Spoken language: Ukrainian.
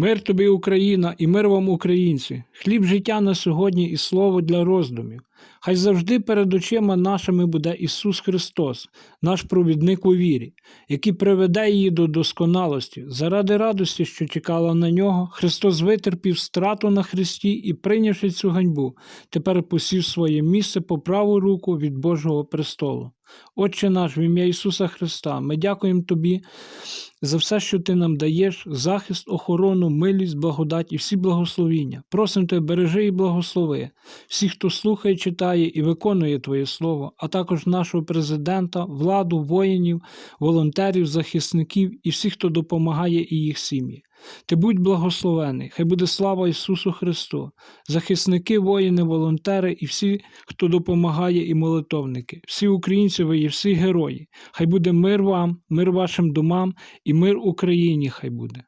Мир тобі, Україна, і мир вам, українці, хліб життя на сьогодні і слово для роздумів. Хай завжди перед очима нашими буде Ісус Христос, наш провідник у вірі, який приведе її до досконалості. Заради радості, що чекала на нього, Христос витерпів страту на Христі і, прийнявши цю ганьбу, тепер посів своє місце по праву руку від Божого престолу. Отче наш, в ім'я Ісуса Христа, ми дякуємо Тобі за все, що Ти нам даєш, захист, охорону, милість, благодать і всі благословіння. Просимо Тебе, бережи і благослови всіх, хто слухає, читає і виконує Твоє Слово, а також нашого президента, владу, воїнів, волонтерів, захисників і всіх, хто допомагає і їх сім'ї. Ти будь благословений, хай буде слава Ісусу Христу, захисники, воїни, волонтери і всі, хто допомагає, і молитовники, всі українці, ви є всі герої. Хай буде мир вам, мир вашим домам і мир Україні хай буде.